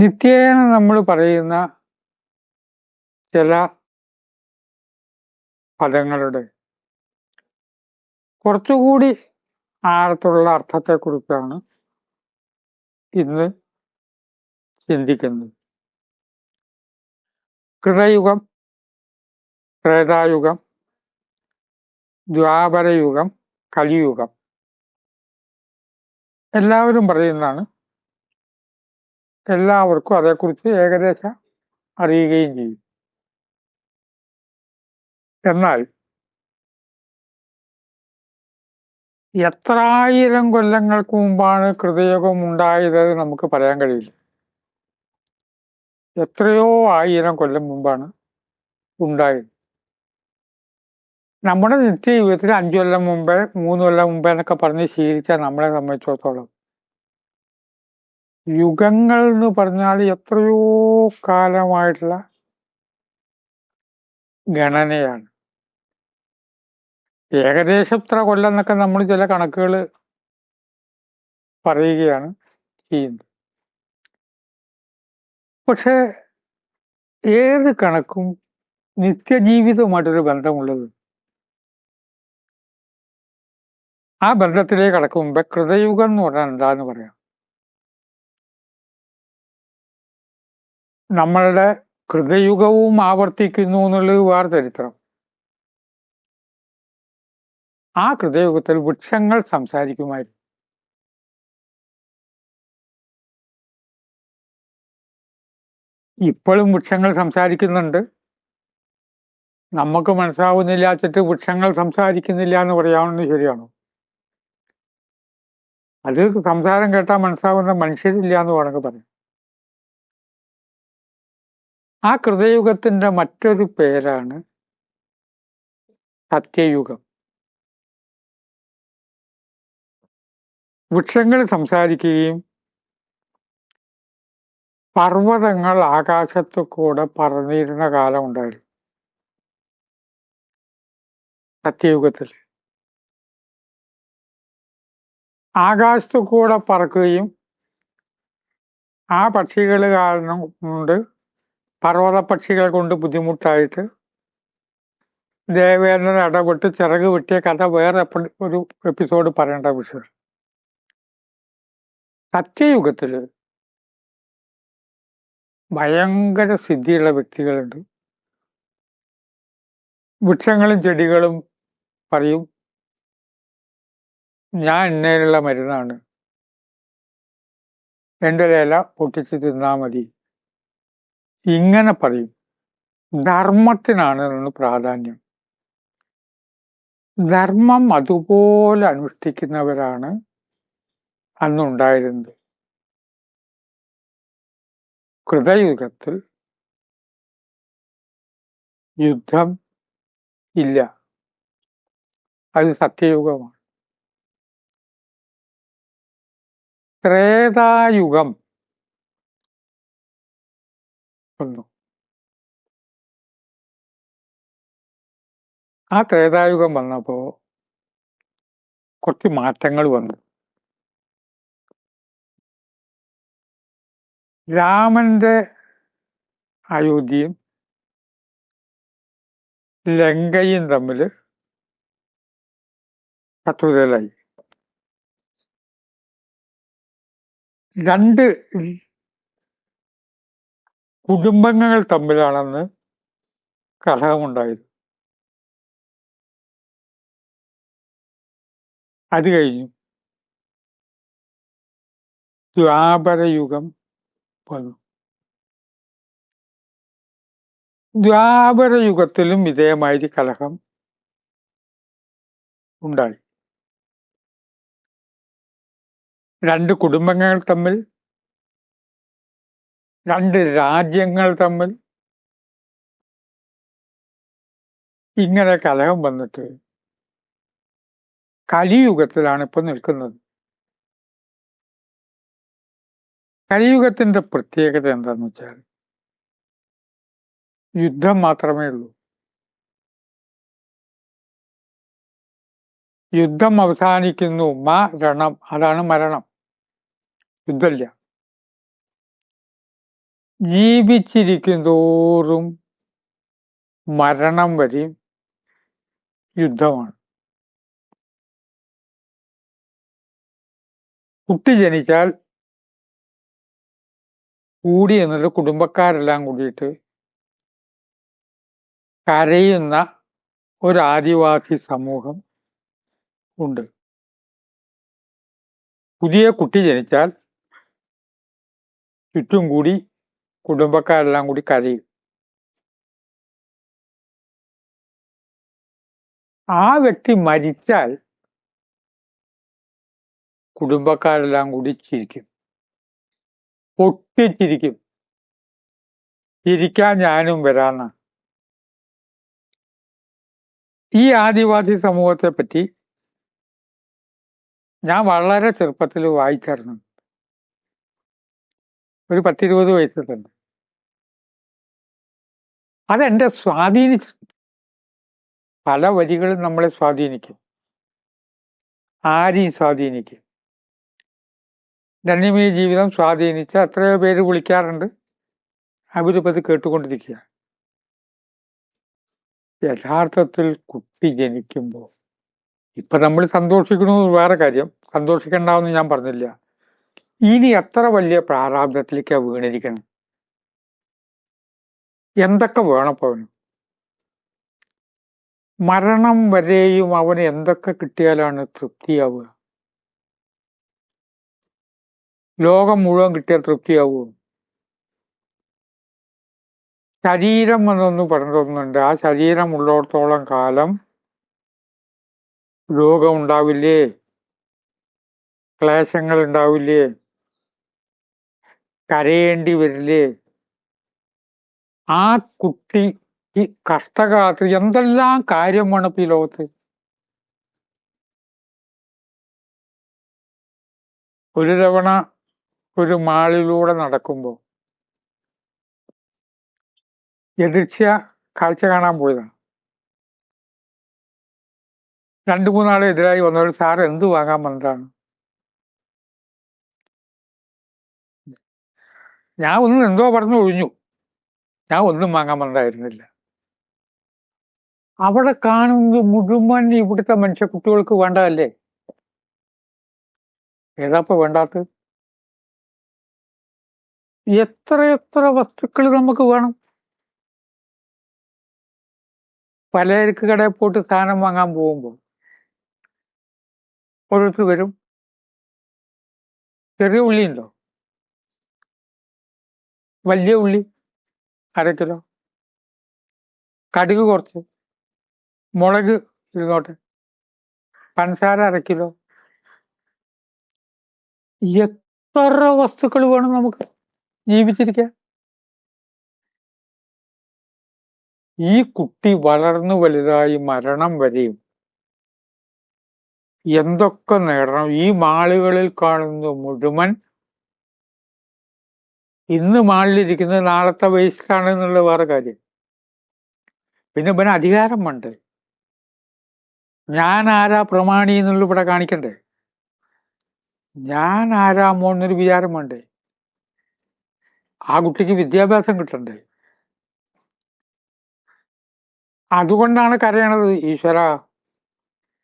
നിത്യേന നമ്മൾ പറയുന്ന ചില പദങ്ങളുടെ കുറച്ചുകൂടി ആഴത്തുള്ള അർത്ഥത്തെക്കുറിച്ചാണ് ഇന്ന് ചിന്തിക്കുന്നത്. കൃതയുഗം ത്രേതായുഗം ദ്വാപരയുഗം കലിയുഗം. എല്ലാവരും പറയുന്നതാണ് എല്ലാവർക്കും അതേക്കുറിച്ച് ഏകദേശം അറിയുകയും ചെയ്യും. എന്നാൽ എത്രായിരം കൊല്ലങ്ങൾക്ക് മുമ്പാണ് കൃതയുഗം ഉണ്ടായത് നമുക്ക് പറയാൻ കഴിയില്ല. എത്രയോ ആയിരം കൊല്ലം മുമ്പാണ് ഉണ്ടായത്. നമ്മുടെ നിത്യജീവിതത്തിൽ അഞ്ചു കൊല്ലം മുമ്പേ മൂന്ന് കൊല്ലം മുമ്പേ എന്നൊക്കെ പറഞ്ഞ് ശീലിച്ച നമ്മളെ സംബന്ധിച്ചിടത്തോളം യുഗങ്ങൾ എന്ന് പറഞ്ഞാൽ എത്രയോ കാലമായിട്ടുള്ള ഗണനയാണ്. ഏകദേശം ഇത്ര കൊല്ലം എന്നൊക്കെ നമ്മൾ ചില കണക്കുകൾ പറയുകയാണ് ചെയ്യുന്നത്. പക്ഷെ ഏത് കണക്കും നിത്യജീവിതവുമായിട്ടൊരു ബന്ധമുള്ളത്? ആ ബന്ധത്തിലേക്ക് കടക്കും മുമ്പേ കൃതയുഗം എന്ന് പറഞ്ഞാൽ എന്താന്ന് പറയാം? നമ്മളുടെ കൃതയുഗവും ആവർത്തിക്കുന്നു എന്നുള്ള വേറെ ചരിത്രം ആ കൃതയുഗത്തിൽ വൃക്ഷങ്ങൾ സംസാരിക്കുമായിരുന്നു. ഇപ്പോഴും വൃക്ഷങ്ങൾ സംസാരിക്കുന്നുണ്ട്. നമുക്ക് മനസ്സിലാവുന്നില്ല വെച്ചിട്ട് വൃക്ഷങ്ങൾ സംസാരിക്കുന്നില്ല എന്ന് പറയാവുന്നത് ശരിയാണോ? അത് സംസാരം കേട്ടാൽ മനസ്സാവുന്ന മനുഷ്യരില്ല എന്ന് വേണമെങ്കിൽ പറയാം. ആ കൃതയുഗത്തിന്റെ മറ്റൊരു പേരാണ് സത്യയുഗം. വൃക്ഷങ്ങൾ സംസാരിക്കുകയും പർവതങ്ങൾ ആകാശത്തു കൂടെ പറന്നിരുന്ന കാലം ഉണ്ടായിരുന്നു. സത്യയുഗത്തിൽ ആകാശത്തു കൂടെ പറക്കുകയും ആ പക്ഷികൾ കാരണം കൊണ്ട് പർവത പക്ഷികൾ കൊണ്ട് ബുദ്ധിമുട്ടായിട്ട് ദേവേന്ദ്രൻ ഇടപെട്ട് ചിറക് വെട്ടിയ കഥ വേറെ ഒരു എപ്പിസോഡ് പറയേണ്ട വിഷയം. സത്യയുഗത്തിൽ ഭയങ്കര സിദ്ധിയുള്ള വ്യക്തികളുണ്ട്. വൃക്ഷങ്ങളും ചെടികളും പറയും ഞാൻ ഇന്നയിലുള്ള മരുന്നാണ്. എന്റെ ഇല പൊട്ടിച്ച് തിന്നാൽ മതി. ഇങ്ങനെ പറയും. ധർമ്മത്തിനാണ് നിന്ന് പ്രാധാന്യം. ധർമ്മം അതുപോലെ അനുഷ്ഠിക്കുന്നവരാണ് അന്നുണ്ടായിരുന്നത്. കൃതയുഗത്തിൽ യുദ്ധം ഇല്ല. അത് സത്യയുഗമാണ്. ത്രേതായുഗം വന്നു ആ ത്രേതായുഗം വന്നപ്പോ കുറച്ച് മാറ്റങ്ങൾ വന്നു. രാമന്റെ അയോധ്യയും ലങ്കയും തമ്മിൽ ശത്രുതയിലായി രണ്ട് കുടുംബങ്ങൾ തമ്മിലാണെന്ന് കലഹമുണ്ടായത്. അത് കഴിഞ്ഞു. ദ്വാപരയുഗം വന്നു. ദ്വാപരയുഗത്തിലും ഇതേമാതിരി കലഹം ഉണ്ടായി. രണ്ട് കുടുംബങ്ങൾ തമ്മിൽ രണ്ട് രാജ്യങ്ങൾ തമ്മിൽ ഇങ്ങനെ കലഹം വന്നിട്ട് കലിയുഗത്തിലാണ് ഇപ്പൊ നിൽക്കുന്നത്. കലിയുഗത്തിന്റെ പ്രത്യേകത എന്താന്ന് വെച്ചാൽ യുദ്ധം മാത്രമേ ഉള്ളൂ. യുദ്ധം അവസാനിക്കുന്നു. മരണം. അതാണ് മരണം. യുദ്ധമില്ല. ജീവിച്ചിരിക്കും തോറും മരണം വരെയും യുദ്ധമാണ്. കുട്ടി ജനിച്ചാൽ കൂടി എന്നിട്ട് കുടുംബക്കാരെല്ലാം കൂടിയിട്ട് കരയുന്ന ഒരു ആദിവാസി സമൂഹം ഉണ്ട്. പുതിയ കുട്ടി ജനിച്ചാൽ ചുറ്റും കൂടി കുടുംബക്കാരെല്ലാം കൂടി കരയും. ആ വ്യക്തി മരിച്ചാൽ കുടുംബക്കാരെല്ലാം കൂടി ചിരിക്കും. പൊട്ടിച്ചിരിക്കും. ചിരിക്കാൻ ഞാനും വരാന്ന. ഈ ആദിവാസി സമൂഹത്തെ പറ്റി ഞാൻ വളരെ ചെറുപ്പത്തിൽ വായിച്ചറിഞ്ഞു ഒരു പത്തിരുപത് വയസ്സിൽ തന്നെ അതെന്റെ സ്വാധീനിച്ചു പല വരികളും നമ്മളെ സ്വാധീനിക്കും. ആരെയും സ്വാധീനിക്കും. ധന്യമീ ജീവിതം സ്വാധീനിച്ച എത്രയോ പേര് വിളിക്കാറുണ്ട്. അവരിപ്പത് കേട്ടുകൊണ്ടിരിക്കുക യഥാർത്ഥത്തിൽ കുട്ടി ജനിക്കുമ്പോൾ ഇപ്പൊ നമ്മൾ സന്തോഷിക്കണു വേറെ കാര്യം. സന്തോഷിക്കണ്ടാവെന്ന് ഞാൻ പറഞ്ഞില്ല. ഇനി എത്ര വലിയ പ്രാരാബ്ദത്തിലേക്കാണ് വീണിരിക്കണം? എന്തൊക്കെ വേണം വേണപ്പവന് മരണം വരെയും അവന് എന്തൊക്കെ കിട്ടിയാലാണ് തൃപ്തിയാവുക? ലോകം മുഴുവൻ കിട്ടിയാൽ തൃപ്തിയാവുമോ ശരീരം എന്നൊന്ന് പറഞ്ഞൊന്നുണ്ട് ആ ശരീരം ഉള്ളിടത്തോളം കാലം രോഗം ഉണ്ടാവില്ലേ? ക്ലേശങ്ങൾ ഉണ്ടാവില്ലേ? കരയേണ്ടി വരില്ലേ? ആ കുട്ടി ഈ കഷ്ടകാലത്ത് എന്തെല്ലാം കാര്യമാണ് ഇപ്പൊ ഈ ലോകത്ത്? ഒരു തവണ ഒരു മാളിലൂടെ നടക്കുമ്പോൾ എതിർച്ച കാഴ്ച കാണാൻ പോയതാണ്. രണ്ടു മൂന്നാളെ എതിരായി വന്നവർ സാർ എന്ത് വാങ്ങാൻ വന്നതാണ്? ഞാൻ ഒന്ന് എന്തോ പറഞ്ഞു ഒഴിഞ്ഞു. ഞാൻ ഒന്നും വാങ്ങാൻ വന്നതായിരുന്നില്ല അവിടെ കാണുന്നത് മുഴുവൻ ഇവിടുത്തെ മനുഷ്യ കുട്ടികൾക്ക് വേണ്ടതല്ലേ ഏതാപ്പ വേണ്ടാത്ത എത്ര എത്ര വസ്തുക്കൾ നമുക്ക് വേണം? പലചരക്ക് കടയിൽ പോയിട്ട് സാധനം വാങ്ങാൻ പോകുമ്പോൾ ഓരോരുത്തർ വരും. ചെറിയ ഉള്ളി ഉണ്ടോ വലിയ ഉള്ളി? അര കിലോ കടുക് കുറച്ച്. മുളക് ഇരുന്നോട്ടെ പഞ്ചസാര അര കിലോ എത്ര വസ്തുക്കൾ വേണം നമുക്ക് ജീവിച്ചിരിക്കാൻ? ഈ കുട്ടി വളർന്നു വലുതായി മരണം വരെയും എന്തൊക്കെ നേടണം? ഈ മാളുകളിൽ കാണുന്ന മുഴുവൻ ഇന്ന് മാളിലിരിക്കുന്നത് നാളത്തെ വേസ്റ്റാണ് എന്നുള്ള വേറെ കാര്യം. പിന്നെ ഇവന് അധികാരം വേണ്ടേ? ഞാൻ ആരാ പ്രമാണി എന്നുള്ള ഇവിടെ കാണിക്കണ്ടേ? ഞാൻ ആരാ എന്നൊരു വിചാരം വേണ്ടേ? ആ കുട്ടിക്ക് വിദ്യാഭ്യാസം കിട്ടണ്ടേ? അതുകൊണ്ടാണ് കരയണത് ഈശ്വര.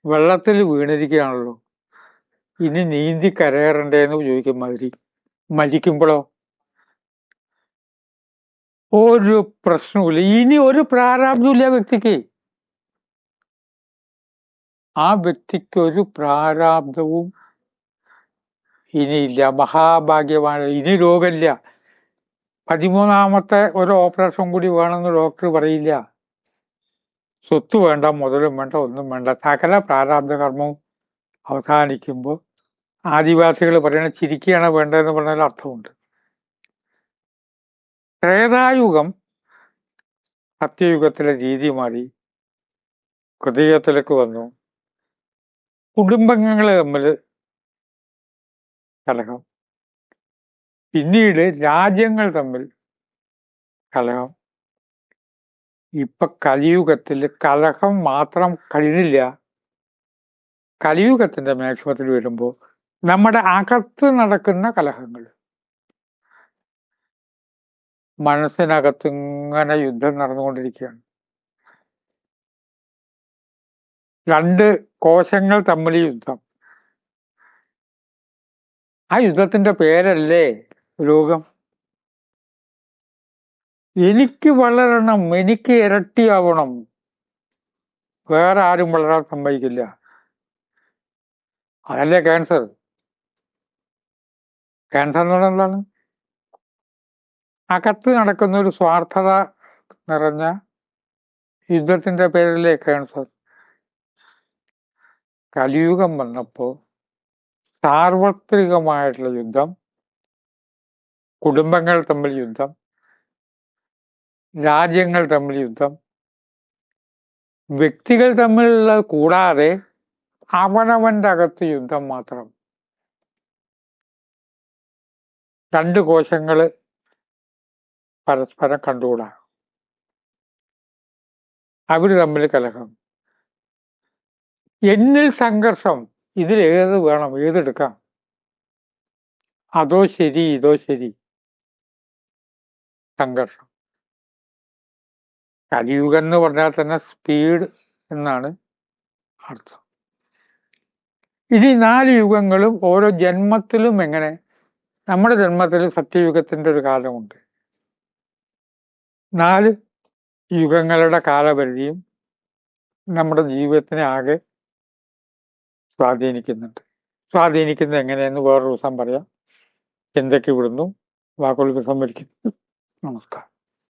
വെള്ളത്തിൽ വീണിരിക്കുകയാണല്ലോ. ഇനി നീന്തി കരയറണ്ടേ എന്ന് ചോദിക്കും മാതിരി മരിക്കുമ്പോഴോ ഒരു പ്രശ്നവുമില്ല. ഇനി ഒരു പ്രാരാബ്ദമില്ല വ്യക്തിക്ക്. ആ വ്യക്തിക്ക് ഒരു പ്രാരാബ്ദവും ഇനിയില്ല. മഹാഭാഗ്യമാണ് ഇനി രോഗമില്ല. പതിമൂന്നാമത്തെ ഒരു ഓപ്പറേഷൻ കൂടി വേണമെന്ന് ഡോക്ടർ പറയില്ല. സ്വത്ത് വേണ്ട മുതലും വേണ്ട ഒന്നും വേണ്ട. സകല പ്രാരാബ്ദ കർമ്മവും അവസാനിക്കുമ്പോൾ ആദിവാസികൾ പറയണ ചിരിക്കുകയാണ് വേണ്ടതെന്ന് പറഞ്ഞാൽ അർത്ഥമുണ്ട്. ത്രേതായുഗം സത്യയുഗത്തിലെ രീതി മാറി കൃതയുഗത്തിലേക്ക് വന്നു. കുടുംബങ്ങൾ തമ്മിൽ കലഹം. പിന്നീട് രാജ്യങ്ങൾ തമ്മിൽ കലഹം. ഇപ്പൊ കലിയുഗത്തിൽ കലഹം മാത്രം കഴിഞ്ഞില്ല. കലിയുഗത്തിന്റെ മാക്സിമത്തിൽ വരുമ്പോൾ നമ്മുടെ അകത്ത് നടക്കുന്ന കലഹങ്ങൾ. മനസ്സിനകത്ത് ഇങ്ങനെ യുദ്ധം നടന്നുകൊണ്ടിരിക്കുകയാണ്. രണ്ട് കോശങ്ങൾ തമ്മിൽ യുദ്ധം. ആ യുദ്ധത്തിന്റെ പേരല്ലേ രോഗം എനിക്ക് വളരണം എനിക്ക് ഇരട്ടിയാവണം. വേറെ ആരും വളരാൻ സമ്മതിക്കില്ല. അതല്ലേ ക്യാൻസർ? ക്യാൻസർ എന്ന് പറഞ്ഞാൽ എന്താണ്? അകത്ത് നടക്കുന്ന ഒരു സ്വാർത്ഥത നിറഞ്ഞ യുദ്ധത്തിന്റെ പേരിലേക്കാണ് സാർ. കലിയുഗം വന്നപ്പോ സാർവത്രികമായിട്ടുള്ള യുദ്ധം കുടുംബങ്ങൾ തമ്മിൽ യുദ്ധം രാജ്യങ്ങൾ തമ്മിൽ യുദ്ധം വ്യക്തികൾ തമ്മിലുള്ള കൂടാതെ അവനവന്റെ അകത്ത് യുദ്ധം മാത്രം. രണ്ട് കോശങ്ങൾ പരസ്പരം കണ്ടുകൂടാ? അവർ തമ്മിൽ കലഹം. എന്നിൽ സംഘർഷം ഇതിൽ ഏത് വേണം? ഏതെടുക്കാം? അതോ ശരി ഇതോ ശരി. സംഘർഷം. കലിയുഗം എന്ന് പറഞ്ഞാൽ തന്നെ സ്പീഡ് എന്നാണ് അർത്ഥം. ഇനി നാല് യുഗങ്ങളും ഓരോ ജന്മത്തിലും എങ്ങനെ? നമ്മുടെ ജന്മത്തിൽ സത്യയുഗത്തിന്റെ ഒരു കാലമുണ്ട്. നാല് യുഗങ്ങളുടെ കാലപരിധിയും നമ്മുടെ ജീവിതത്തിനെ ആകെ സ്വാധീനിക്കുന്നുണ്ട്. സ്വാധീനിക്കുന്നത് എങ്ങനെയെന്ന് വേറൊരു ദിവസം പറയാം. എന്തൊക്കെ ഇവിടുന്നു? വാക്കുകൾ സംഭരിക്കുന്നു നമസ്കാരം.